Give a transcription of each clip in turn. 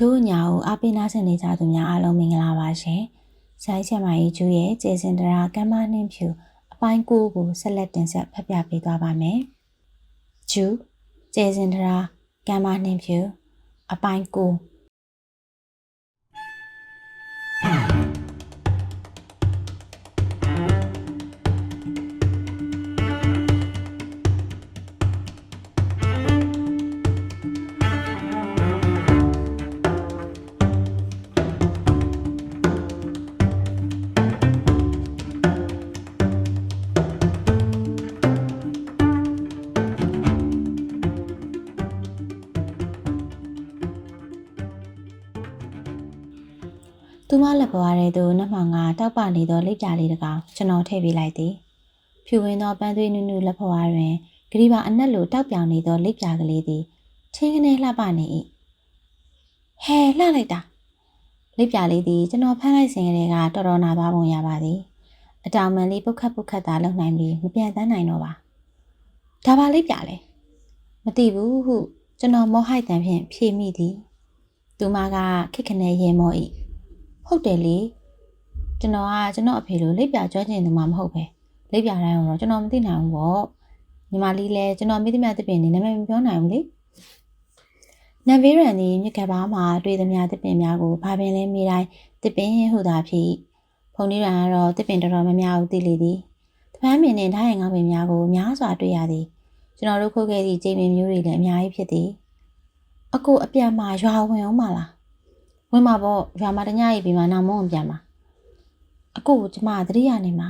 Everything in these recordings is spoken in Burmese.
တို့ညာကိုအပိနာဆင်နေကြသူများအားလုံးမင်္ဂလာပါရှင်။ဆိုင်ချက်မကြီးကျူရဲ့ကျေစင်တရာကမ္မနှင်းဖြူအပိုင်း9ကိုဆက်လက်တင်ဆက်ဖတ်ပြပေးသွားပါမယ်။ကျူကျေစင်တရာကမ္မနှင်းဖြူအပိုင်း9 သူမလက်ပွားတဲ့သူနှမှောင်ကတောက်ပနေသောလက်ပြလေးတစ်ကောင်ကျွန်တော်ထည့်ပေးလိုက်သည်ဖြူဝင်းသောပန်းသွေးနုနုလက်ဖွားတွင်ဂရီပါအနက်လိုတောက်ပြောင်နေသောလက်ပြကလေးသည်ချင်းကနေလှပနေ၏ဟဲလှလိုက်တာလက်ပြလေးသည်ကျွန်တော်ဖမ်းလိုက်စဉ်ကလေးကတော်တော်နာသွားပုံရပါသည်အတောင်မှန်လေးပုတ်ခတ်ပုတ်ခတ်သာလုံနိုင်ပြီးမပြန်တန်းနိုင်တော့ပါဒါပါလက်ပြလဲမသိဘူးဟုကျွန်တော်မောဟိုက်တန်ဖြင့်ဖြေမိသည်သူမကခက်ခနဲ့ရေမော၏ ဟုတ်တယ်လေကျွန်တော်ကကျွန်တော်အဖေလိုလက်ပြကျွမ်းကျင်သူမှမဟုတ်ပဲလက်ပြတိုင်းတော့ကျွန်တော်မသိနိုင်ဘူးပေါ့ညီမလေးလည်းကျွန်တော်မိသမျှသပင်နေနာမည်မပြောနိုင်ဘူးလေနဗေးရန်ဒီမြစ်ကဘာမှာတွေ့သမျှသပင်များကိုဘာပင်လဲမိတိုင်းသပင်ဟူသာဖြစ်ဖုန်နီရန်ကတော့သပင်တော်တော်များများကိုသိလေသည်တပန်းပင်နဲ့ဓာတ်ရင်ကောင်းပင်များကိုများစွာတွေ့ရသည်ကျွန်တော်တို့ခုတ်ခဲ့သည့်ဂျိမ်းပင်မျိုးတွေလည်းအများကြီးဖြစ်သည်အကိုအပြန်မှာရွာဝင်အောင်မလား ဝင်မှာပေါ့ရွာမှာတညရီပြီးမှနောက်မုံပြန်မှာအကိုကိုကျမသတိရနေမှာ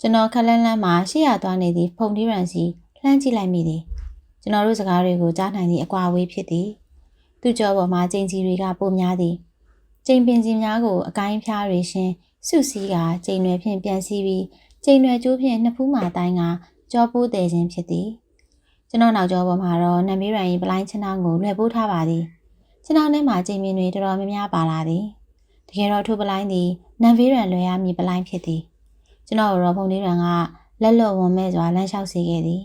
ကျွန်တော်ခက်လန်းလန်းမှာရှေ့ရသွားနေသည့်ဖုန်ဒီရန်စီလှမ်းကြည့်လိုက်မိသည်ကျွန်တော်တို့စကားတွေကိုကြားနိုင်သည့်အကွာအဝေးဖြစ်သည်သူ့ကြောပေါ်မှာကျင်းကြီးတွေကပိုများသည်ကျင်းပင်စီများကိုအကိုင်းဖျားတွေရှင်စုစည်းကကျင်းရွယ်ဖြင့်ပြန်စီးပြီးကျင်းရွယ်ကျိုးဖြင့်နှစ်ဖူးမှတိုင်းကကြောပိုးတယ်ခြင်းဖြစ်သည်ကျွန်တော်နောက်ကျောပေါ်မှာတော့နံမေးရန်၏ပလိုင်းချနောင်းကိုလွှဲပိုးထားပါသည် ကျွန်တော်ထဲမှာကျင်းမြင်တွေတော်တော်များများပါလာသည်တကယ်တော့ထိုပလိုင်းသည်နံဖေးရန်လွယ်ရမည်ပလိုင်းဖြစ်သည်ကျွန်တော်ရောဖုန်လေးရန်ကလက်လွတ်ဝန်မဲ့စွာလမ်းလျှောက်စေခဲ့သည်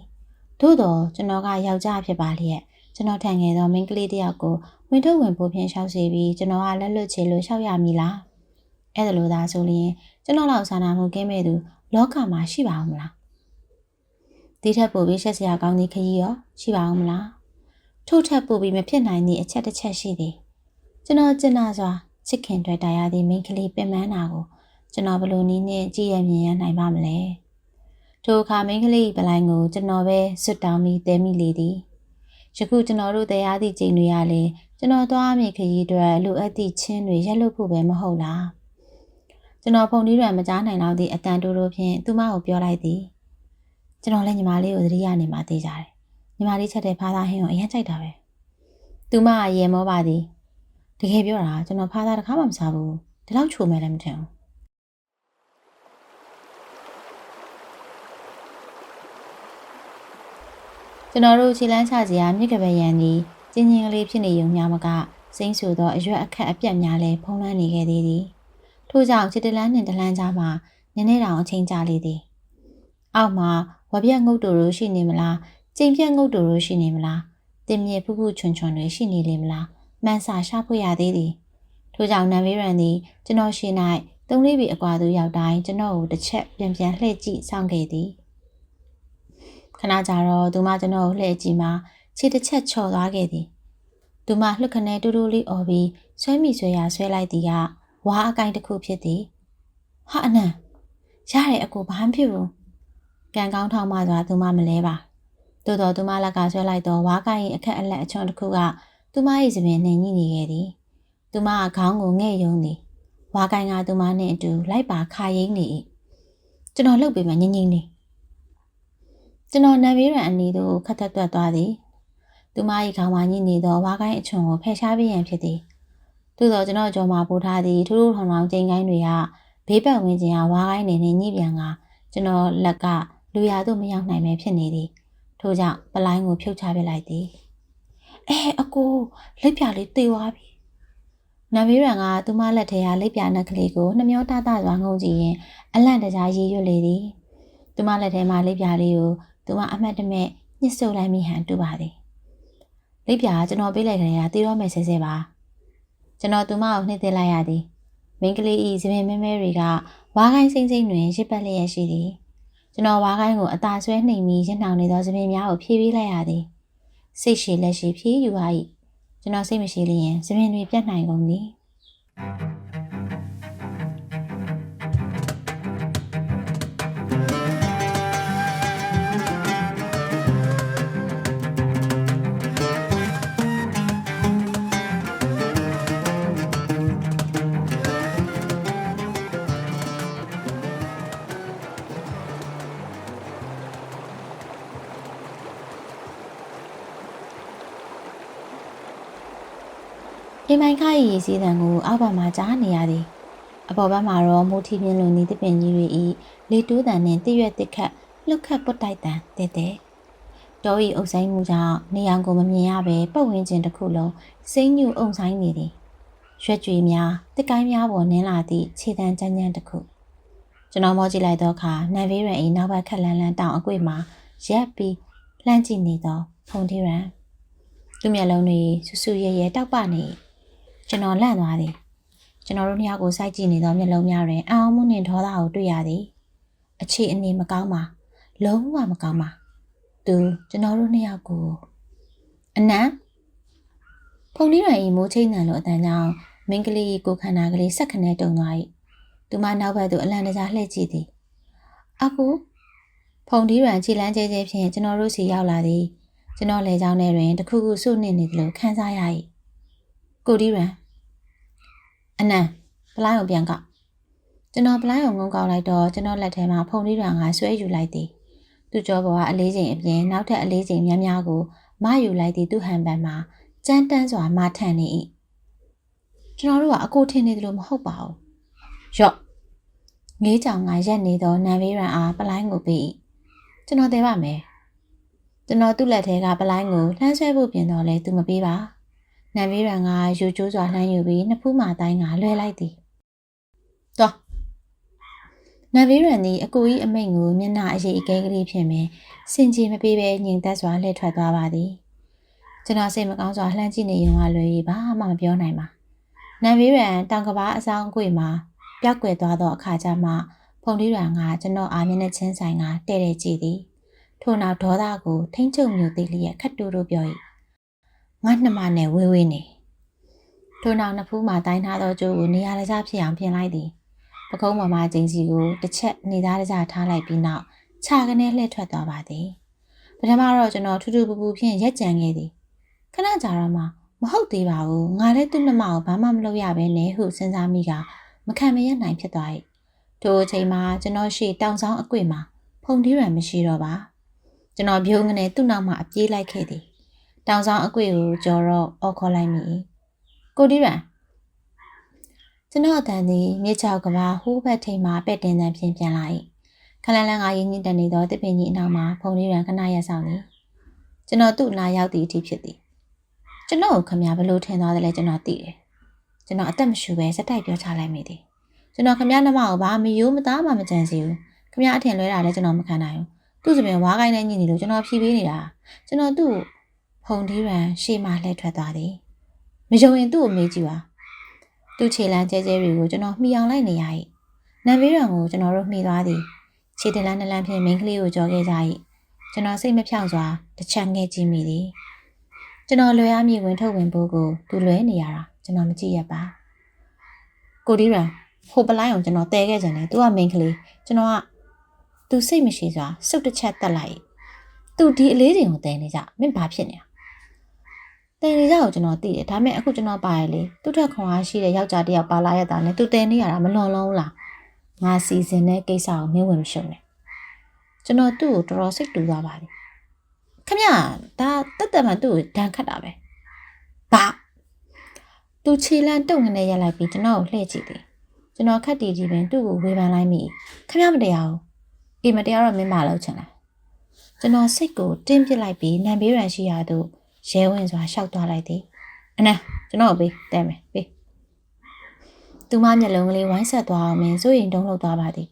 သို့တော့ကျွန်တော်ကယောက်ျားဖြစ်ပါလျက်ကျွန်တော်ထန်ငယ်သောမိန်းကလေးတစ်ယောက်ကိုဝင်ထုတ်ဝင်ပို့ဖြင့်လျှောက်စေပြီးကျွန်တော်ကလက်လွတ်ချေလို့လျှောက်ရမည်လားအဲ့ဒါလိုသာဆိုရင်ကျွန်တော်လောက်စာနာမှုကင်းမဲ့သူလောကမှာရှိပါအောင်မလားဒီထက်ပိုပြီးရှက်စရာကောင်းသည့်ခရီးရောရှိပါအောင်မလား ထို့ထက်ပိုပြီးမဖြစ်နိုင်သည့်အချက်တစ်ချက်ရှိသည်ကျွန်တော်ကျင်နာစွာချစ်ခင်တွေ့တရားသည့်မိန်းကလေးပင်ပန်းတာကိုကျွန်တော်ဘယ်လိုနည်းနဲ့ကြည့်ရမြင်ရနိုင်ပါမလဲထိုအခါမိန်းကလေးပလိုင်းကိုကျွန်တော်ပဲဆွတ်တောင်းပြီးတဲမိလေသည်ယခုကျွန်တော်တို့တရားသည့်ချိန်တွေရလေကျွန်တော်သွားမိခရီးအတွက်လိုအပ်သည့်ချင်းတွေရက်လွတ်ဖို့ပဲမဟုတ်လားကျွန်တော်ဖုန်ဒီရံမကြားနိုင်တော့သည့်အတန်တိုးတိုးဖြင့်သူမကိုပြောလိုက်သည်ကျွန်တော်လည်းညီမလေးကိုသတိရနေမှသိကြတယ် ညီမလေးချက်တဲ့ဖားသားဟင်းကိုအရင်ကြိုက်တာပဲသူမအရင်မောပါသည်တကယ်ပြောတာကျွန်တော်ဖားသားတစ်ခါမှမစားဘူးဒီလောက်ချိုမယ်လည်းမထင်ဘူးကျွန်တော်တို့ခြေလန်းချစရာမြစ်ကပယ်ရန်ဒီကျင်းချင်းကလေးဖြစ်နေုံများမကစိမ့်ဆူသောအရွက်အခက်အပြက်များလည်းဖုံးလွှမ်းနေခဲ့သေးသည်ထို့ကြောင့်ခြေတလန်းနှင့်တလန်းကြားမှာနည်းနည်းတောင်အချိန်ကြာလေသည်အောက်မှာဝပြက်ငုတ်တူတို့ရှိနေမလား ကျိန်ပြက်ငုတ်တူတို့ရှိနေမလားတင်မြေဖုဖုချွန်ချွန်တွေရှိနေလေမလားမှန်စာရှာဖွေရသေးသည်ထို့ကြောင့်နံမေးရန်သည်ကျွန်တော်ရှိ၌သုံးလေးပြီအကွာသူရောက်တိုင်းကျွန်တော်ကိုတစ်ချက်ပြန်ပြန်လှည့်ကြည့်စောင့်ခဲ့သည်ခဏကြာတော့သူမကျွန်တော်ကိုလှည့်ကြည့်မှခြေတစ်ချက်ချော်သွားခဲ့သည်သူမလှုပ်ခနဲတူတူလေးអော်ပြီးဆွဲမိဆွဲရဆွဲလိုက်သည်ကဝါအကိုင်တစ်ခုဖြစ်သည်ဟာအနံရတယ်အကိုဘာမှဖြစ်ဘူးပြန်ကောင်းထောက်မှစွာသူမမလဲပါ သို့တော်သူမလက်ကဆွဲလိုက်သောဝါကိုင်အခက်အလက်အချွန်တစ်ခုကသူမ၏စပင်နှင်ညှိနေခဲ့သည်သူမကခေါင်းကိုငဲ့ယုံသည်ဝါကိုင်ကသူမနှင့်အတူလိုက်ပါခါရိမ့်နေ၏ကျွန်တော်လှုပ်ပေးမှငြိမ့်ငြိမ့်နေကျွန်တော်နံပေးရန်အနီတို့ခတ်သက်သွက်သွားသည်သူမ၏ခေါင်းမှာညှိနေသောဝါကိုင်အချွန်ကိုဖယ်ရှားပေးရန်ဖြစ်သည်သို့တော်ကျွန်တော်ကြော်မှာပို့ထားသည့်ထူးထူးထောင်ထောင်ကျင်းကိုင်းတွေကဘေးပတ်ဝန်းကျင်ကဝါကိုင်းနေနေညှိပြန်ကကျွန်တော်လက်ကလူရသို့မရောက်နိုင်ပဲဖြစ်နေသည် ထို့ကြောင့်ပလိုင်းကိုဖြုတ်ချပစ်လိုက်သည်အဲအကိုလက်ပြလေးတေသွားပြီနဗီရန်ကသူမလက်ထဲကလက်ပြနက်ကလေးကိုနှမျောတတစွာငုံကြည့်ရင်အလန့်တကြားရည်ရွတ်လေသည်သူမလက်ထဲမှာလက်ပြလေးကိုသူမအမှတ်တမဲ့ညှစ်ဆုပ်လိုက်မိဟန်တူပါသည်လက်ပြကကျွန်တော်ပေးလိုက်တဲ့ကတေးတော့မယ်ဆဲဆဲပါကျွန်တော်သူမကိုနှိမ့်သိလိုက်ရသည်မိန်းကလေးဤသပင်မဲမဲတွေကဝါးကိုင်းစိမ့်စိမ့်တွင်ရစ်ပတ်လျက်ရှိသည် ကျွန်တော်ဝါးကိုင်းကိုအသာဆွဲနှိမ်ပြီးရစ်နှောင်နေသောသပင်များကိုဖြည်းဖြည်းလိုက်ရသည်စိတ်ရှိလက်ရှိဖြည်းယူပါ၏ကျွန်တော်စိတ်မရှိလျင်သပင်တွေပြတ်နိုင်ကုန်သည် အိမ်မိုင်ခရဲ့ရည်စည်းတံကိုအောက်ဘက်မှကြားနေရသည်အပေါ်ဘက်မှာတော့မိုးထီပြင်းလိုနေသပင်ကြီးတွေဤလေတိုးတံနှင့်တည့်ရွက်တစ်ခတ်လှုပ်ခတ်ပွတ်တိုက်တံတဲ့တဲ့တောဤအုပ်ဆိုင်မှုကြောင့်နေရောင်ကိုမမြင်ရဘဲပတ်ဝန်းကျင်တစ်ခုလုံးစိမ့်ညူအုံဆိုင်နေသည်ရွက်ကြွေများတစ်ကိုင်းများပေါ်နင်းလာသည့်ခြေတံကြမ်းကြမ်းတစ်ခုကျွန်တော်မောကြည့်လိုက်သောအခါနန်ဗေးရန်ဤနောက်ဘက်ခက်လန်းလန်းတောင်အကွေ့မှာရက်ပြီးလှမ်းကြည့်နေသောဖုန်တီရန်သူ့မျက်လုံးတွေဆူဆူရဲရဲတောက်ပနေ ကျွန်တော်လန့်သွားသည်ကျွန်တော်တို့နှစ်ယောက်ကိုစိုက်ကြည့်နေသောမျက်လုံးများတွင်အံ့ဩမှုနှင့်ဒေါသကိုတွေ့ရသည်အခြေအနေမကောင်းပါလုံးဝမကောင်းပါသူကျွန်တော်တို့နှစ်ယောက်ကိုအနံဖုန်လေးရန်ဤမိုးချိတ်နံလိုအတန်ကြောင့်မင်းကလေး၏ကိုယ်ခန္ဓာကလေးဆက်ခနဲတုံသွား၏သူမနောက်ဘက်သို့အလံတကြားလှည့်ကြည့်သည်အကူဖုန်ဒီရန်ခြေလန်းကျဲကျဲဖြင့်ကျွန်တော်တို့စီရောက်လာသည်ကျွန်တော်လေကြောင်းထဲတွင်တခုခုစုနှင့်နေသလိုခံစားရ၏ ကိုဒီရန်အနံပလိုင်းကိုပြန်ကောက်ကျွန်တော်ပလိုင်းကိုငုံကောက်လိုက်တော့ကျွန်တော်လက်ထဲမှာဖုန်ဒီရန်ကဆွဲယူလိုက်သည်သူကြောပေါ်ကအလေးချိန်အပြင်နောက်ထပ်အလေးချိန်များများကိုမယူလိုက်သည့်သူ့ဟန်ပန်မှာကြမ်းတမ်းစွာမထန်နေ၏ကျွန်တော်တို့ကအကိုထင်နေသလိုမဟုတ်ပါဘူးရော့ငေးကြောင်ငါရက်နေသောနန်ဘေးရန်အားပလိုင်းကိုပေး၏ကျွန်တော်သေးပါမယ်ကျွန်တော်သူ့လက်ထဲကပလိုင်းကိုလှမ်းဆွဲဖို့ပြင်တော့လဲသူမပေးပါ နန်ဘေးရန်ကယူကျိုးစွာလှမ်းယူပြီးနှစ်ဖူးမှတိုင်းကလွှဲလိုက်သည်တော်နန်ဘေးရန်သည်အကိုကြီးအမိန်ကိုမျက်နှာအရေးအကဲကလေးဖြင့်ပင်စင်ကြီးမပေးဘဲညင်သက်စွာလှည့်ထွက်သွားပါသည်ကျွန်တော်စိတ်မကောင်းစွာလှမ်းကြည့်နေရုံကလွယ်၍ဘာမှမပြောနိုင်ပါနန်ဘေးရန်တောင်ကဘာအဆောင်အကွေမှာပျောက်ကွယ်သွားသောအခါကျမှဖုန်လေးရန်ကကျွန်တော်အားမျက်နှာချင်းဆိုင်ကတဲ့တဲ့ကြည့်သည်ထို့နောက်ဒေါသကိုထိမ့်ချုပ်မြူသေးလျက်ခတ်တူတို့ပြော၏ ငါနှမနဲ့ဝေးဝေးနေထို့နောက်နှစ်ဖူးမှတိုင်းထားသောကျိုးကိုနေရာတကျဖြစ်အောင်ပြင်လိုက်သည်ပကုံးပေါ်မှာကျင်းစီကိုတစ်ချက်နေသားတကျထားလိုက်ပြီးနောက်ခြာကနေလှည့်ထွက်သွားပါသည်ပထမတော့ကျွန်တော်ထူးထူးပူပူဖြင့်ရက်ကြံခဲ့သည်ခဏကြာတော့မှမဟုတ်သေးပါဘူးငါလည်းသူ့နှမကိုဘာမှမလုပ်ရဘဲနဲ့ဟုစဉ်းစားမိကမခံမရနိုင်ဖြစ်သွား၏ထိုအချိန်မှာကျွန်တော်ရှိတောင်ဆောင်အကွေ့မှာဖုန်တီးရံမရှိတော့ပါကျွန်တော်ပြုံးကနေသူ့နောက်မှာအပြေးလိုက်ခဲ့သည် တောင်ဆောင်အကွေကိုကြော်တော့အော်ခေါ်လိုက်မိကိုတီးရန်ကျွန်တော်အတန်သည်မြေချောက်ကဘာဟိုးဘက်ထိန်မှာပဲ့တင်တန်ဖြင့်ပြန်လာ၏ခလန်းလန်းကရင်းညစ်တက်နေသောတစ်ပင်ကြီးအနောက်မှာဖုန်တီးရန်ခဏရက်ဆောင်သည်ကျွန်တော်သူ့လာရောက်သည့်အထိဖြစ်သည်ကျွန်တော်ကိုခမရဘလို့ထင်သွားတယ်လဲကျွန်တော်သိတယ်ကျွန်တော်အသက်မရှူပဲစက်တိုက်ပြောချလိုက်မိသည်ကျွန်တော်ခမရနှမကိုဘာမယိုးမသားမှမကြံစီဘူးခမရအထင်လွဲတာလည်းကျွန်တော်မခံနိုင်ဘူးသူ့စပင်ဝါးကိုင်းနဲ့ညစ်နေလို့ကျွန်တော်ဖြီးပေးနေတာကျွန်တော်သူ့ ဖုန်ဒီရန်ရှေ့မှာလှည့်ထွက်သွားသည်မယုံရင်သူ့ကိုမေးကြည့်ပါသူ့ခြေလမ်းကျဲကျဲတွေကိုကျွန်တော်မှီအောင်လိုက်နေရ၏နံပေးရံကိုကျွန်တော်တို့မှီသွားသည်ခြေတလန်းတလန်းဖြင့်မိန်းကလေးကိုကြော်ခဲ့ကြ၏ကျွန်တော်စိတ်မဖြောင့်စွာတစ်ချက်ငဲ့ကြည့်မိသည်ကျွန်တော်လွယ်အားမြည်ဝင်ထုတ်ဝင်ဖို့ကိုသူလွဲနေရတာကျွန်တော်မကြည့်ရပါကိုဒီရန်ဟိုပလိုင်းအောင်ကျွန်တော်တဲခဲ့ကြတယ်သူကမိန်းကလေးကျွန်တော်ကသူစိတ်မရှိစွာစုပ်တစ်ချက်တက်လိုက်သူဒီအလေးချိန်ကိုတဲနေကြမင်းဘာဖြစ်နေ တာတဲနေကြကိုကျွန်တော်သိတယ်ဒါပေမဲ့အခုကျွန်တော်ပါရလေသူ့ထက်ခွန်အားရှိတဲ့ယောက်ျားတစ်ယောက်ပါလာရတာနဲ့သူတဲနေရတာမလွန်လုံးလားငါစီစဉ်တဲ့ကိစ္စကိုမင်းဝင်မရှုံနဲ့ကျွန်တော်သူ့ကိုတော်တော်စိတ်တူသွားပါတယ်ခမရဒါတက်တက်မှသူ့ကိုဒဏ်ခတ်တာပဲဘာသူခြေလန့်တုံငနဲ့ရက်လိုက်ပြီးကျွန်တော်ကိုလှည့်ကြည့်တယ်ကျွန်တော်ခက်တီကြီးပင်သူ့ကိုဝေဖန်လိုက်မိခမရမတရားဘူးအေးမတရားတော့မင်းမလောက်ချင်လားကျွန်တော်စိတ်ကိုတင်းပစ်လိုက်ပြီးနံဘေးရန်ရှိရာသို့ ရဲဝင်စွာရှောက်သွားလိုက်သည်အနံကျွန်တော်ပေးတဲမယ်ပေးသူမမျက်လုံးကလေးဝိုင်းဆက်သွားအောင်မင်းစိုးရင်တုံးလောက်သွားပါသည်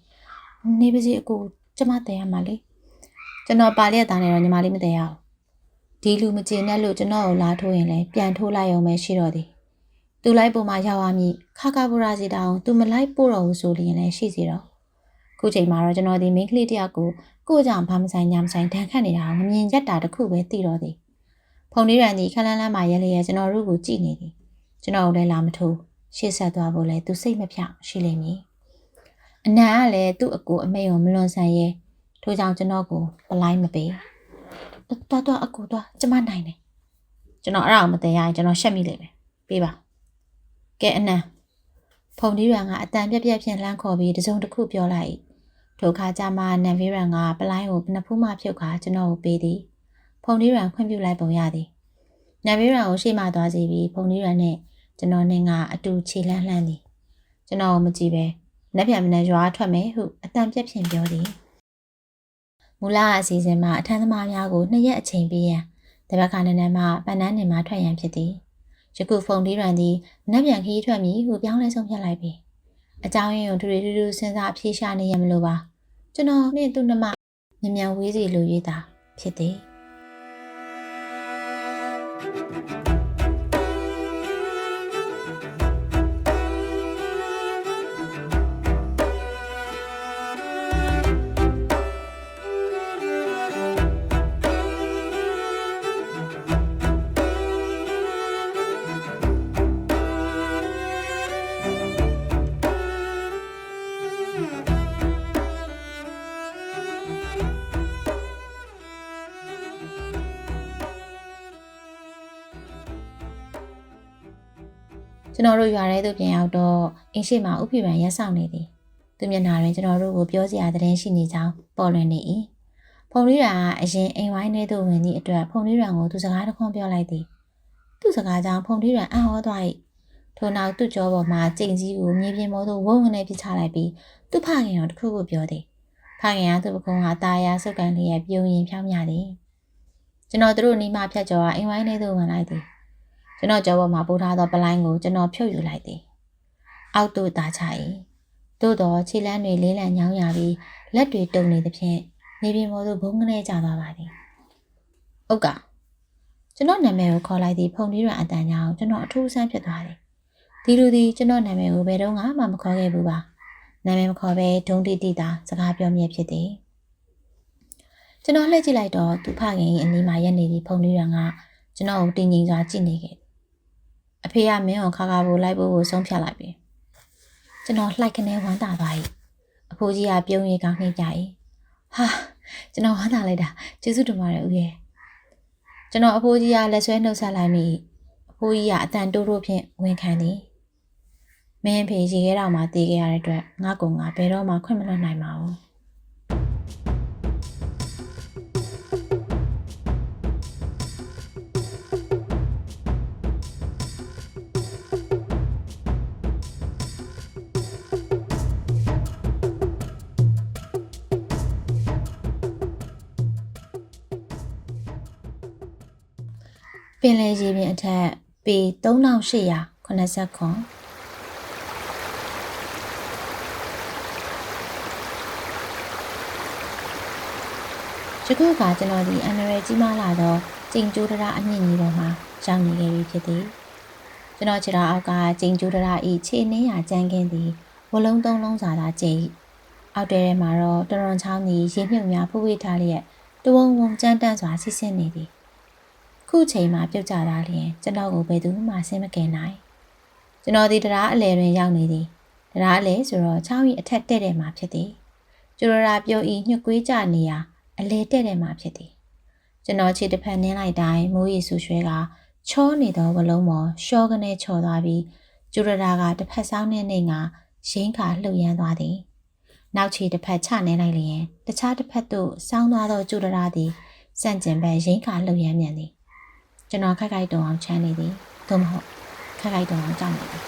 နေပါစီအကိုကျမတဲရမှာလေကျွန်တော်ပါလျက်သားနေတော့ညီမလေးမတဲရအောင်ဒီလူမကျေနပ်လို့ကျွန်တော်ကိုလာထိုးရင်လည်းပြန်ထိုးလိုက်အောင်ပဲရှိတော့သည်သူလိုက်ပေါ်မှာရောက်သွားမည်ခါကာဘူရာစီတောင်သူမလိုက်ပို့တော့ဘူးဆိုလျင်လည်းရှိစီတော့ခုချိန်မှာတော့ကျွန်တော်ဒီမိန်းကလေးတယောက်ကိုကို့ကြောင့်ဘာမဆိုင်ညာမဆိုင်တန်းခတ်နေတာကိုငမြင်ရက်တာတစ်ခုပဲသိတော့သည် ဖုန်လေးရန်ဒီခလန်းလန်းမှာရဲလျက်ကျွန်တော်တို့ကိုကြည့်နေသည်ကျွန်တော်လည်းလာမထိုးရှေ့ဆက်သွားဖို့လဲသူစိတ်မဖြောင့်ရှိလိမ့်မည်အနံကလည်းသူ့အကိုအမေကိုမလွန်ဆန်ရဲထို့ကြောင့်ကျွန်တော်ကိုပလိုက်မပေးတွားတွားအကိုတွားကျမနိုင်တယ်ကျွန်တော်အဲ့ဒါကိုမတည်ရရင်ကျွန်တော်ရှက်မိလိမ့်မယ်ပေးပါကဲအနံဖုန်ဒီရန်ကအတန်ပြက်ပြက်ဖြင့်လှမ်းခေါ်ပြီးတစုံတစ်ခုပြောလိုက်၏ထိုအခါကျမှနန်ဗီရန်ကပလိုင်းကိုနှစ်ဖူးမှဖြုတ်ခါကျွန်တော်ကိုပေးသည် ဖုန်ဒီရန်ခွင့်ပြုလိုက်ပုံရသည်နန်ဗီရန်ကိုရှေ့မှသွားစီပြီးဖုန်ဒီရန်နဲ့ကျွန်တော်နဲ့ကအတူခြေလှမ်းလှမ်းသည်ကျွန်တော်မကြည့်ပဲလက်ပြန်မနဲ့ရွာထွက်မယ်ဟုအတန်ပြက်ဖြင့်ပြောသည်မူလအစီအစဉ်မှာအထမ်းသမားများကိုနှစ်ရက်အချိန်ပေးရန်တပတ်ခါနန်းနန်းမှပန်းနန်းနေမှထွက်ရန်ဖြစ်သည်ယခုဖုန်ဒီရန်သည်နက်ပြန်ခီးထွက်မည်ဟုပြောင်းလဲဆုံးဖြတ်လိုက်ပြီအကြောင်းရင်းကိုထူထူထူထူစဉ်းစားအဖြေရှာနေရမလို့ပါကျွန်တော်နဲ့သူ့နှမမြန်မြန်ဝေးစီလိုရေးတာဖြစ်သည် ကျွန်တော်တို့ရွာထဲသို့ပြန်ရောက်တော့အင်းရှိမှာဥပိပံရက်ဆောင်နေသည်သူမျက်နှာတွင်ကျွန်တော်တို့ကိုပြောစရာသတင်းရှိနေကြောင်းပေါ်လွင်နေ၏ဖုန်လေးရာကအရင်အိမ်ဝိုင်းထဲသို့ဝင်သည့်အတွက်ဖုန်လေးရာကိုသူစကားတစ်ခွန်းပြောလိုက်သည်သူစကားကြောင့်ဖုန်လေးရာအံ့ဩသွား၏ထို့နောက်သူ့ကြောပေါ်မှာကြိမ်ကြီးကိုမြေပြင်ပေါ်သို့ဝုန်းကနေပစ်ချလိုက်ပြီးသူ့ဖခင်တော်တစ်ခုခုပြောသည်ဖခင်ကသူ့ပကုံးဟာတာယာစုပ်ကန်လျက်ပြုံရင်ဖြောင်းမြသည်ကျွန်တော်တို့နီးမဖြတ်ကျော်ကအိမ်ဝိုင်းထဲသို့ဝင်လိုက်သည် ကျွန်တော်ကြောပေါ်မှာပို့ထားသောပလိုင်းကိုကျွန်တော်ဖြုတ်ယူလိုက်သည်။အောက်သို့သားချ၏။သို့တော့ခြေလမ်းတွေလေးလံညောင်းရပြီးလက်တွေတုံနေသဖြင့်နေပြင်ပေါ်သို့ဘုံကနေကျသွားပါသည်။ဟုတ်ကကျွန်တော်နာမည်ကိုခေါ်လိုက်သည့်ဖုန်ဒီရန်အတန်ကြောင့်ကျွန်တော်အထူးဆန်းဖြစ်သွားတယ်။ဒီလူသည်ကျွန်တော်နာမည်ကိုဘယ်တော့မှမခေါ်ခဲ့ဘူးပါ။နာမည်မခေါ်ဘဲဒုံတိတိတာစကားပြောမြဲဖြစ်သည်။ကျွန်တော်လှည့်ကြည့်လိုက်တော့သူဖခင်၏အနီးမှာရက်နေသည့်ဖုန်ဒီရန်ကကျွန်တော်ကိုတင်းငိမ်စွာကြည့်နေခဲ့ အဖေကမင်းကိုခါခါဖို့လိုက်ဖို့ကိုဆုံးဖြတ်လိုက်ပြီကျွန်တော်လှိုက်ကနေဝမ်းသာသွား၏အဖိုးကြီးကပြုံးရီကောင်းနှိပ်ကြ၏ဟာကျွန်တော်ဝမ်းသာလိုက်တာကျေးဇူးတင်ပါတယ်ဦးရဲ့ကျွန်တော်အဖိုးကြီးကလက်ဆွဲနှုတ်ဆက်လိုက်မိအဖိုးကြီးကအတန်တိုးတိုးဖြင့်ဝန်ခံသည်မင်းဖေရေခဲတော်မှာတည်ခဲ့ရတဲ့အတွက်ငါ့ကောင်ကဘယ်တော့မှခွင့်မလွတ်နိုင်ပါဘူး ပင်လယ်ရေပြင်အထက်ပေ3880ခွန်ယခုကကျွန်တော်ဒီအန်ရယ်ကြီးမားလာတော့ကျိန်ကျိုးတရအမြင့်ကြီးပေါ်မှာရောက်နေခဲ့ပြီဖြစ်သည်ကျွန်တော်ခြေတော်အောက်ကကျိန်ကျိုးတရဤခြေနှင်းရကြမ်းခင်းသည်ဝလုံးသုံးလုံးစာသာကျိန်အောက်တဲထဲမှာတော့တရွန်ချောင်းသည်ရေမြုပ်များဖူးဝေးထားလျက်တဝုံဝုံကြမ်းတမ်းစွာဆစ်ဆင်းနေသည် ခုချိန်မှာပြုတ်ကြတာလျင်ကျွန်တော်ကိုဘယ်သူမှဆင်းမကင်နိုင်ကျွန်တော်ဒီတရားအလဲတွင်ရောက်နေသည်တရားအလဲဆိုတော့ချောင်းဤအထက်တဲ့တဲ့မှာဖြစ်သည်ကျူရရာပြုတ်ဤညှွကွေးကြနေရာအလဲတဲ့တဲ့မှာဖြစ်သည်ကျွန်တော်ခြေတစ်ဖက်နင်းလိုက်တိုင်းမိုးရီဆူရွှဲကချောနေသောဝလုံးပေါ်ရှောကနေချော်သွားပြီးကျူရရာကတစ်ဖက်ဆောင်နဲ့နေငါရင်းခါလှုပ်ရမ်းသွားသည်နောက်ခြေတစ်ဖက်ချနေလိုက်လျင်တခြားတစ်ဖက်သို့စောင်းသွားသောကျူရရာသည်စန့်ကျင်ဘက်ရင်းခါလှုပ်ရမ်းမြန်သည် ကျွန်တော်ခိုက်ခိုက်တုံအောင်ချမ်းနေသည်သို့မဟုတ်ခိုက်ခိုက်တုံအောင်ကြောက်နေသည်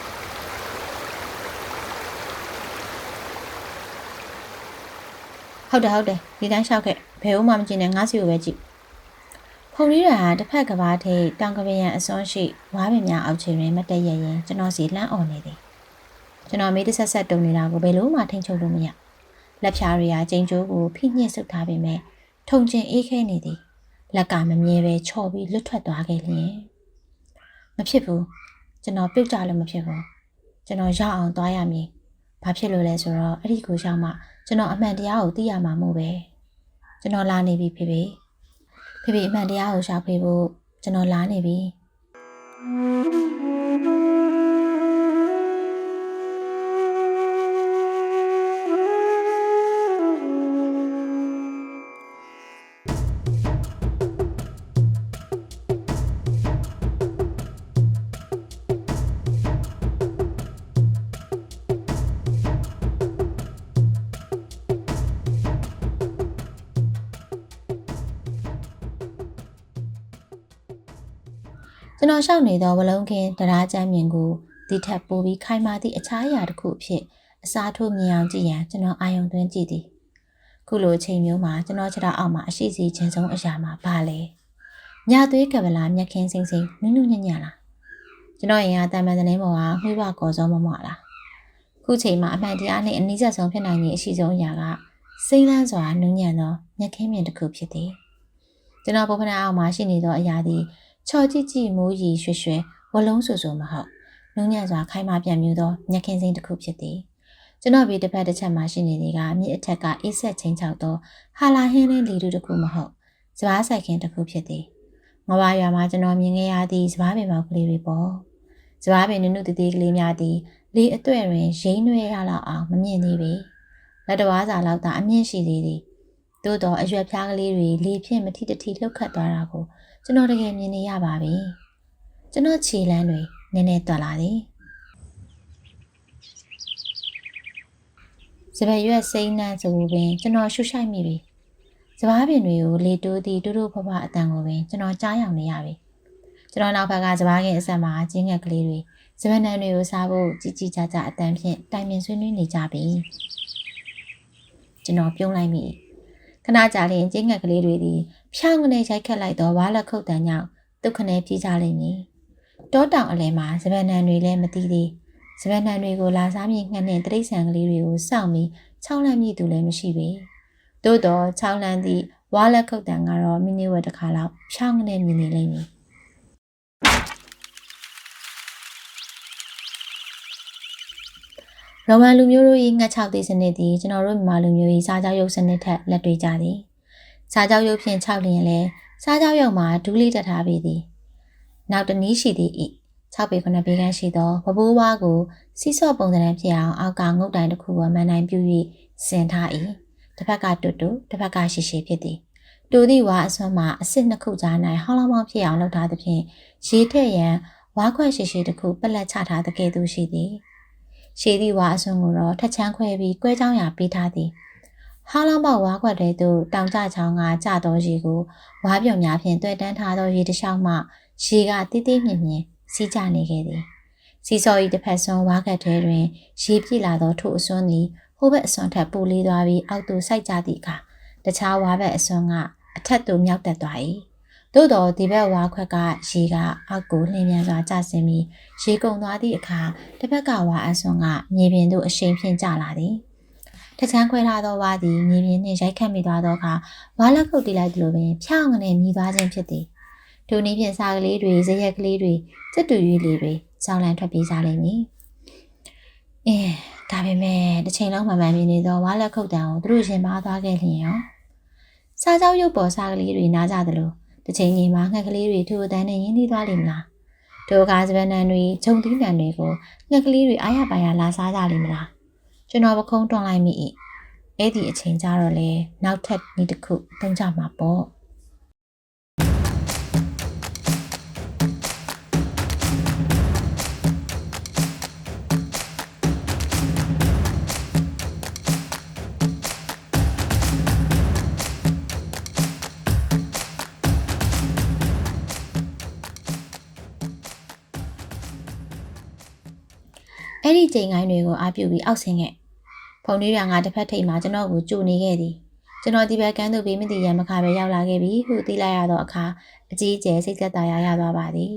ဟုတ်တယ်ဟုတ်တယ်ဒီတိုင်းလျှောက်ခဲ့ဘယ်ဦးမှမကြည့်နဲ့ငါးစီကိုပဲကြည့်ဖုန်လေးရဟာတစ်ဖက်ကဘာထိပ်တောင်ကပင်ရန်အစွန်းရှိဝါးပင်များအောက်ခြေတွင်မတည့်ရရင်ကျွန်တော်စီလှမ်းអော်နေသည်ကျွန်တော်မေးတဆက်ဆက်တုံနေတာကိုဘယ်လို့မှထိန်ချုပ်လို့မရလက်ဖြားတွေကကျိန်ကျိုးကိုဖိညှစ်ဆုပ်ထားပေမဲ့ထုံကျင်အေးခဲနေသည် လက်ကမမြဲပဲချော်ပြီးလွတ်ထွက်သွားခဲ့လျင်မဖြစ်ဘူးကျွန်တော်ပြုတ်ကြလို့မဖြစ်ဘူးကျွန်တော်ရောက်အောင်သွားရမည်ဘာဖြစ်လို့လဲဆိုတော့အဲ့ဒီကိုရောက်မှကျွန်တော်အမှန်တရားကိုသိရမှာမို့ပဲကျွန်တော်လာနေပြီဖေဖေဖေဖေအမှန်တရားကိုရှာဖွေဖို့ကျွန်တော်လာနေပြီ ကျွန်တော်ရှောက်နေသောဝလုံးခင်းတရားကျမ်းမြင်ကိုဒီထက်ပိုပြီးခိုင်မာသည့်အခြားအရာတစ်ခုအဖြစ်အစားထိုးမြင်အောင်ကြည့်ရန်ကျွန်တော်အာရုံသွင်းကြည့်သည်ခုလိုအချိန်မျိုးမှာကျွန်တော်ခြေထောက်အောက်မှာအရှိစီခြင်းဆုံးအရာမှာပါလေညသွေးကပလာမျက်ခင်းစိမ့်စိမ့်နုနုညံ့ညံ့လားကျွန်တော်ရင်ကတန်ပန်တဲ့ပေါ်ကမှွေးပကော်စောမမလားခုချိန်မှာအမှန်တရားနဲ့အနည်းဆက်ဆုံးဖြစ်နိုင်ခြင်းအရှိဆုံးအရာကစိမ့်လန်းစွာနုညံ့သောမျက်ခင်းမြင်တစ်ခုဖြစ်သည်ကျွန်တော်ပုပ္ပနာအောက်မှာရှိနေသောအရာသည် ချော်ကြည့်ကြည့်မိုးရီရွှေရွှဲဝလုံးဆူဆူမဟုတ်နုညံ့စွာခိုင်မာပြန်မြူသောညက်ခင်းစိမ့်တစ်ခုဖြစ်သည်ကျွန်တော်ဒီတစ်ဖက်တစ်ချက်မှာရှိနေသည်ကမြစ်အထက်ကအေးဆက်ချင်းချောက်သောဟာလာဟင်းလင်းလီတူတစ်ခုမဟုတ်စပားဆိုင်ခင်တစ်ခုဖြစ်သည်ငဘာရွာမှာကျွန်တော်မြင်ခဲ့ရသည့်စပားပင်ပေါက်ကလေးတွေပေါ့စပားပင်နုနုတည်တည်ကလေးများသည်လေအတွေ့တွင်ရိမ့်နှွဲရလောက်အောင်မမြင်သေးပေလက်တော်စာလောက်သာအမြင့်ရှိသေးသည်သို့တော့အရွက်ဖြားကလေးတွေလေဖြင့်မထိတထိလှုပ်ခတ်သွားတာကို ကျွန်တော်တကယ်မြင်နေရပါပြီကျွန်တော်ခြေလမ်းတွေနည်းနည်းတွက်လာသည်စပယ်ရွက်စိမ့်နှံဆိုပင်ကျွန်တော်ရှုရှိုက်မိပြီစပားပင်တွေကိုလေတိုးသည့်တူတူဖဖအတန်ကိုပင်ကျွန်တော်ကြားရောက်နေရပြီကျွန်တော်နောက်ဘက်ကစပားကင်အဆက်မှာကျင်းငယ်ကလေးတွေစပယ်နံတွေကိုစားဖို့ជីជីကြကြအတန်ဖြင့်တိုင်ပင်ဆွေးနွေးနေကြပြီကျွန်တော်ပြုံးလိုက်မိ ခဏကြာရင်ကျင်းငယ်ကလေးတွေသည်ဖြောင်းကနေရိုက်ခတ်လိုက်တော့ဝါလက်ခုတ်တန်ကြောင့်ဒုက္ခနဲ့ပြေးကြလိမ့်မည်တောတောင်အလယ်မှာစပယ်နံတွေလည်းမသိသေးစပယ်နံတွေကိုလာစားမြင့်ငှက်နဲ့တရိတ်ဆန်ကလေးတွေကိုစောင့်ပြီးချောင်းလန့်မြည်သူလည်းမရှိပေသို့တော့ချောင်းလန့်သည့်ဝါလက်ခုတ်တန်ကတော့မိနစ်ဝက်တစ်ခါလောက်ဖြောင်းကနေမြင်နေလိမ့်မည် ရောမန်လူမျိုးတို့၏ငှက်ချောက်သေးစနစ်သည်ကျွန်တော်တို့မြန်မာလူမျိုး၏စားကြောက်ရုပ်စနစ်ထက်လက်တွေ့ကြသည်စားကြောက်ရုပ်ဖြင့်ခြောက်လျင်လဲစားကြောက်ရုပ်မှာဒူးလေးတက်ထားပေသည်နောက်တနည်းရှိသည်ဤ6ပေ9ပေခန့်ရှိသောဘဘိုးဝါးကိုစီးစော့ပုံစံဖြစ်အောင်အောက်ကငုတ်တိုင်တစ်ခုပေါ်မှန်တိုင်းပြု၍ဆင်ထား၏တစ်ဖက်ကတွတ်တွတ်တစ်ဖက်ကရှည်ရှည်ဖြစ်သည်တူသည့်ဝါအစွမ်းမှာအစ်စ်နှစ်ခုကြား၌ဟောင်းလောင်းမောင်းဖြစ်အောင်လုပ်ထားသဖြင့်ရေးထက်ရန်ဝါခွက်ရှည်ရှည်တစ်ခုပလက်ချထားတဲ့ကဲ့သို့ရှိသည် ရှည်သည့်ဝါအစွမ်းကိုတော့ထက်ချမ်းခွဲပြီးကွဲကြောင်းရာပေးထားသည်ဟာလောင်းပေါဝါခွက်တဲသို့တောင်ကျချောင်းကကျသောရေကိုဝါပြုံများဖြင့်တွေ့တန်းထားသောရေတစ်လျှောက်မှရေကတိတိမြင့်မြင့်စီးကျနေခဲ့သည်စီစော်ဤတစ်ဖက်စွန်းဝါခတ်ထဲတွင်ရေပြည့်လာသောထို့အစွန်းသည်ဟိုဘက်အစွန်းထက်ပိုလေးသွားပြီးအောက်သို့စိုက်ကျသည့်အခါတခြားဝါဘက်အစွန်းကအထက်သို့မြောက်တက်သွား၏ သို့တော်ဒီဘက်ဝါခွက်ကရေကအောက်ကိုလှည့်မြန်စွာကျဆင်းပြီးရေကုန်သွားသည့်အခါတစ်ဖက်ကဝါအစွန်းကမြေပြင်သို့အရှိန်ဖြင့်ကျလာသည်တချမ်းခွဲထားသောဝါသည်မြေပြင်နှင့်ရိုက်ခတ်မိသွားသောအခါဝါလက်ခုတ်တီးလိုက်သလိုပင်ဖြောင်းကနေမြည်သွားခြင်းဖြစ်သည်ထိုနည်းဖြင့်စားကလေးတွေဇရက်ကလေးတွေစက်တူရွေးလေးတွေကြောင်လန့်ထွက်ပြေးကြလိမ့်မည်အင်းဒါပေမဲ့တစ်ချိန်လုံးမှန်မှန်မြင်နေသောဝါလက်ခုတ်တံကိုသူတို့ရင်ပါသွားခဲ့လျင်ရောစားကြောက်ရုပ်ပေါ်စားကလေးတွေနားကြသလို တစ်ချိန်ကြီးမှာငှက်ကလေးတွေထိုအတန်းနဲ့ရင်းနှီးသွားလိမ့်မလားထိုကားစပန်နံတွေဂျုံသီးနံတွေကိုငှက်ကလေးတွေအားရပါရလာစားကြလိမ့်မလားကျွန်တော်ပခုံးတွန်းလိုက်မိ၏အဲ့ဒီအချိန်ကျတော့လေနောက်ထပ်နေ့တစ်ခုသုံးကြမှာပေါ့ အဲ့ဒီချိန်ကိုင်းတွေကိုအားပြုပြီးအောက်ဆင်းခဲ့ဖုန်လေးရငါတစ်ဖက်ထိပ်မှာကျွန်တော်ကိုကြိုနေခဲ့သည်ကျွန်တော်ဒီဘက်ကန်းသို့ဘေးမတိရန်မခါပဲရောက်လာခဲ့ပြီဟုသိလိုက်ရသောအခါအကြီးကျယ်စိတ်သက်သာရရသွားပါသည်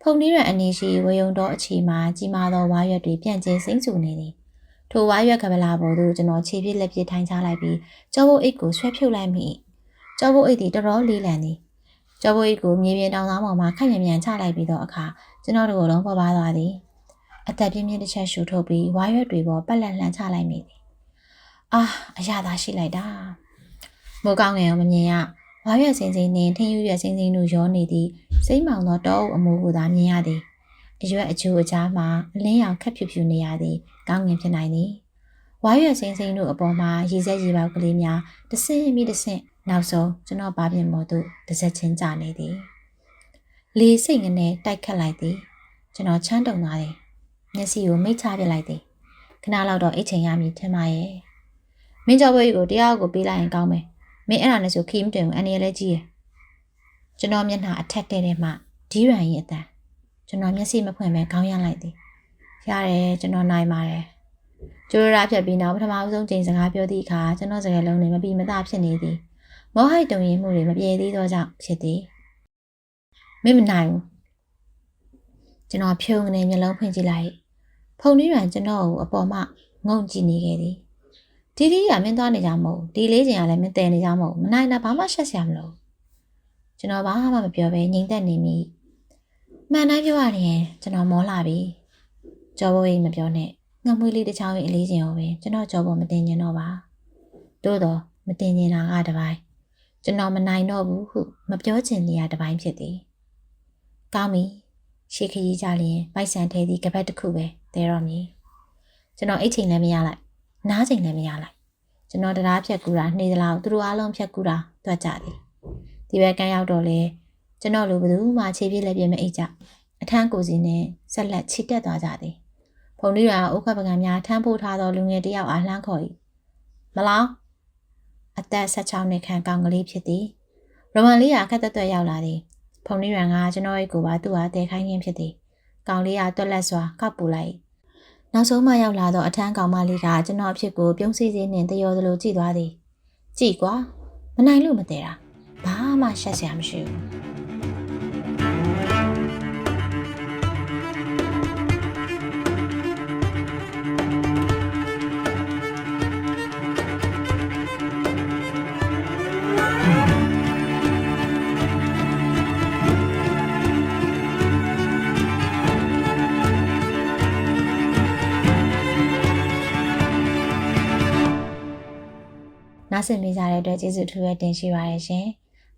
ဖုန်လေးရန်အနေရှိဝေယုံတော်အခြေမှာကြီးမားသောဝါရွက်တွေပြန့်ကျဲစိမ့်ဆူနေသည်ထိုဝါရွက်ကပလာပေါ်သို့ကျွန်တော်ခြေပြစ်လက်ပြထိုင်ချလိုက်ပြီးကျောဘုတ်အိတ်ကိုဆွဲဖြုတ်လိုက်မိကျောဘုတ်အိတ်သည်တော်တော်လေးလံသည်ကျော်ဘိုးကြီးကိုမြေပြင်တောင်သားပေါ်မှာခက်မြန်မြန်ချလိုက်ပြီးတော့အခါကျွန်တော်တို့ကလုံးပေါ်ပါသွားသည် အသက်ပြင်းပြင်းတစ်ချက်ရှူထုတ်ပြီးဝါရွက်တွေပေါ်ပက်လက်လှန်ချလိုက်မိသည်အာအရသာရှိလိုက်တာမိုးကောင်းငယ်ရောမမြင်ရဝါရွက်စင်စင်နှင့်ထင်းယူရွက်စင်စင်တို့ရောနေသည့်စိတ်မောင်သောတောအုပ်အမိုးကိုသာမြင်ရသည်အရွက်အကျိုးအကြားမှာအလင်းရောင်ခက်ဖြူဖြူနေရသည်ကောင်းငင်ဖြစ်နိုင်သည်ဝါရွက်စင်စင်တို့အပေါ်မှာရေစက်ရေပေါက်ကလေးများတဆင်းမိတဆင့်နောက်ဆုံးကျွန်တော်ဘာပြင်မော်တို့တစ်ဆက်ချင်းကြနေသည်လေစိတ်ငနဲ့တိုက်ခတ်လိုက်သည်ကျွန်တော်ချမ်းတုံသွားသည် မျက်စိကိုမိတ်ချပစ်လိုက်သည်ခဏလောက်တော့အိတ်ချိန်ရမည်ထင်ပါရဲ့မင်းကြောက်ဘွေးကိုတရားကိုပေးလိုက်ရင်ကောင်းမယ်မင်းအဲ့ဒါနဲ့ဆိုခီးမတင်ဘူးအန်ရလည်းကြီးရယ်ကျွန်တော်မျက်နှာအထက်တဲ့တဲ့မှဒီရန်ရဲ့အတန်ကျွန်တော်မျက်စိမဖွင့်ပဲခေါင်းရမ်းလိုက်သည်ရတယ်ကျွန်တော်နိုင်ပါတယ်ကျိုးရဖြတ်ပြီးနောက်ပထမအဆုံးချိန်စကားပြောသည့်အခါကျွန်တော်စကားလုံးတွေမပြီးမသားဖြစ်နေသည်မောဟိုက်တုံရင်မှုတွေမပြေသေးသောကြောင့်ဖြစ်သည်မင်းမနိုင်ဘူးကျွန်တော်ဖြုံငနေမျက်လုံးဖွင့်ကြည့်လိုက် ဖုန်လေးရန်ကျွန်တော်ကိုအပေါ်မှငုံကြည့်နေခဲ့သည်ဒီဒီကမင်းသွားနေကြမဟုတ်ဒီလေးချိန်ကလည်းမင်းတည်နေကြမဟုတ်မနိုင်တာဘာမှရှက်စရာမလိုကျွန်တော်ဘာမှမပြောဘဲငြိမ်သက်နေမိမှန်တိုင်းပြောရရင်ကျွန်တော်မောလာပြီကြောဘိုးကြီးမပြောနဲ့ငမွေးလေးတစ်ချောင်းရဲ့အလေးချိန်ကိုပဲကျွန်တော်ကြောပေါ်မတင်ကျင်တော့ပါသို့တော့မတင်ကျင်တာကတပိုင်းကျွန်တော်မနိုင်တော့ဘူးဟုမပြောချင်နေရတပိုင်းဖြစ်သည်ကောင်းပြီရှေးခရီးကြလျင်ပိုက်ဆံထဲသည့်ကပတ်တစ်ခုပဲ တဲတော့မည်ကျွန်တော်အိတ်ချိန်လည်းမရလိုက်နားချိန်လည်းမရလိုက်ကျွန်တော်တရားဖြတ်ကူတာနှေးသလားသူတို့အားလုံးဖြတ်ကူတာတွက်ကြသည်ဒီဘက်ကန်ရောက်တော့လေကျွန်တော်လိုဘယ်သူမှခြေပြည့်လက်ပြည့်မအိတ်ကြအထမ်းကိုစီနဲ့ဆက်လက်ချီတက်သွားကြသည်ဖုန်လေးရာဥက္ကပကံများထမ်းဖို့ထားသောလူငယ်တစ်ယောက်အားလှမ်းခေါ်၏မလောင်အသက်16နှစ်ခန့်ကောင်ကလေးဖြစ်သည်ရမန်လေးကအခက်သက်သက်ရောက်လာသည်ဖုန်လေးရန်ကကျွန်တော်ရဲ့ကိုပါသူ့အားတဲခိုင်းခြင်းဖြစ်သည်ကောင်လေးကတွက်လက်စွာကောက်ပူလိုက် နောက်ဆုံးမှရောက်လာသောအထမ်းကောင်မလေးကကျွန်တော်အဖြစ်ကိုပြုံးစီစီနှင့်တယောသလိုကြည့်သွားသည်ကြည့်ကွာမနိုင်လို့မတည်တာဘာမှရှက်စရာမရှိဘူး နားဆင်ပေးကြတဲ့အတွက်ကျေးဇူးထူးပဲတင်ရှိပါရရှင်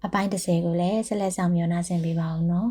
အပိုင်း30ကိုလည်းဆက်လက်ဆောင်မျှော်နားဆင်ပေးပါဦးနော်